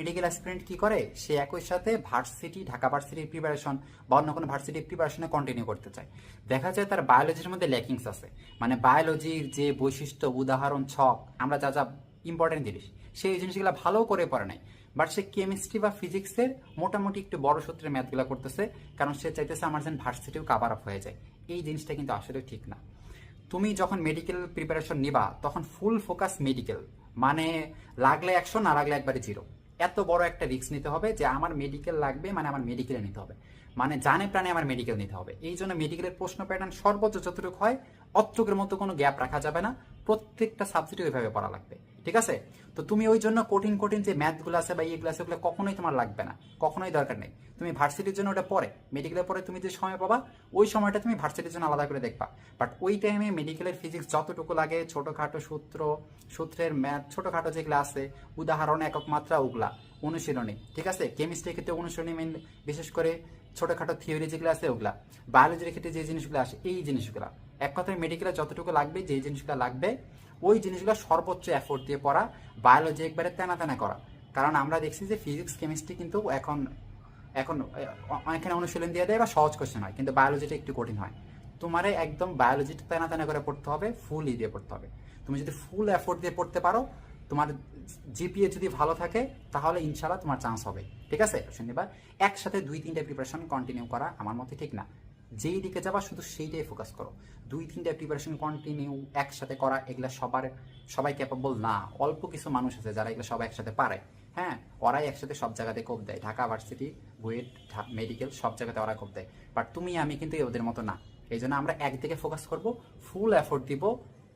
Medical aspirant কি করে? সে একই সাথে ভার্সিটি ঢাকা ভার্সিটির প্রিপারেশন বা অন্য কোনো ভার্সিটির প্রিপারেশনে কন্টিনিউ করতে চায়। দেখা যায় তার বায়োলজির মধ্যে ল্যাকিংস আছে। মানে বায়োলজির যে বৈশিষ্ট্য, উদাহরণ, ছক, আমরা যা যা ইম্পর্টেন্ট জিনিস, সেই জিনিসগুলো ভালো করে পড়ে নাই। বাট সে কেমিস্ট্রি বা ফিজিক্সের মোটামুটি একটু বড় সূত্রের ম্যাথগুলো করতেছে, কারণ সে চাইতেছে আমার যেন ভার্সিটিও কাভার আপ হয়ে যায়। এই জিনিসটা কিন্তু আসলে ঠিক না। তুমি যখন মেডিকেল প্রিপারেশন নিবা, তখন ফুল ফোকাস মেডিকেল মানে লাগলে একশো, না লাগলে একবারে জিরো এত বড় একটা রিস্ক নিতে হবে যে আমার মেডিকেল লাগবে মানে আমার মেডিকেলে নিতে হবে। মানে জানে প্রাণে আমার মেডিকেল নিতে হবে। এই জন্য মেডিকেলের প্রশ্ন প্যাটার্ন সর্বোচ্চ যতটুকু হয় অতটুকুর মতো কোনো গ্যাপ রাখা যাবে না। প্রত্যেকটা সাবজেক্টে ওইভাবে পড়া লাগবে। ঠিক আছে? তো তুমি ওই জন্য কঠিন কঠিন যে ম্যাথগুলো আছে বা ইয়েগুলো আছে ওগুলো কখনোই তোমার লাগবে না। কখনোই দরকার নেই। তুমি ভার্সিটির জন্য ওটা পরে মেডিকেলের পরে তুমি যে সময় পাবা, ওই সময়টা তুমি ভার্সিটির জন্য আলাদা করে দেখবা। বাট ওই টাইমে মেডিকেলের ফিজিক্স যতটুকু লাগে, ছোটোখাটো সূত্র, সূত্রের ম্যাথ ছোটোখাটো যেগুলো আছে উদাহরণ একক মাত্রা ওগুলা, অনুশীলনী, ঠিক আছে? কেমিস্ট্রির ক্ষেত্রে অনুশীলনী মেন বিশেষ করে ছোটোখাটো থিওরি যেগুলো আছে ওগুলা বায়োলজির ক্ষেত্রে যে জিনিসগুলো আসে, এই জিনিসগুলো। এক কথায় মেডিকেলে যতটুকু লাগবে যে জিনিসগুলো লাগবে ওই জিনিসগুলো সর্বোচ্চ এফোর্ট দিয়ে পড়া বায়োলজি একবারে তেনা তেনা করা। কারণ আমরা দেখছি যে ফিজিক্স কেমিস্ট্রি কিন্তু এখন এখন অনেকখানে অনুশীলন দিয়ে দেয় বা সহজ কোশ্চেন হয়, কিন্তু বায়োলজিটা একটু কঠিন হয়। তোমারে একদম বায়োলজিটা তেনা তেনা করে পড়তে হবে ফুল ই দিয়ে পড়তে হবে। তুমি যদি ফুল এফোর্ট দিয়ে পড়তে পারো, তোমার জিপিএ যদি ভালো থাকে, তাহলে ইনশাল্লাহ তোমার চান্স হবে। ঠিক আছে? শনিবার একসাথে দুই তিনটে প্রিপারেশন কন্টিনিউ করা আমার মতে ঠিক না। যেই দিকে যাবা, শুধু সেইটাই ফোকাস করো। দুই, তিনটে প্রিপারেশন কন্টিনিউ একসাথে করা, এগুলা সবার, সবাই ক্যাপাবল না। অল্প কিছু মানুষ আছে যারা এগুলো সবাই একসাথে পারে। হ্যাঁ ওরাই একসাথে সব জায়গাতে কোপ দেয়। ঢাকা ভার্সিটি, বুয়েট মেডিকেল সব জায়গাতে ওরা কোপ দেয়। বাট তুমি, আমি কিন্তু ওদের মতো না। এই জন্য আমরা একদিকে ফোকাস করব ফুল এফোর্ট দিব,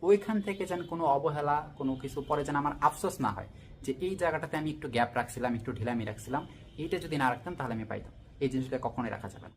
ওইখান থেকে যেন কোনো অবহেলা, কোনো কিছু পরে যেন আমার আফসোস না হয় যে এই জায়গাটাতে আমি একটু গ্যাপ রাখছিলাম, একটু ঢিলামি রাখছিলাম। এইটা যদি না রাখতাম, তাহলে আমি পাইতাম। এই জিনিসটা কখনোই রাখা যাবে না।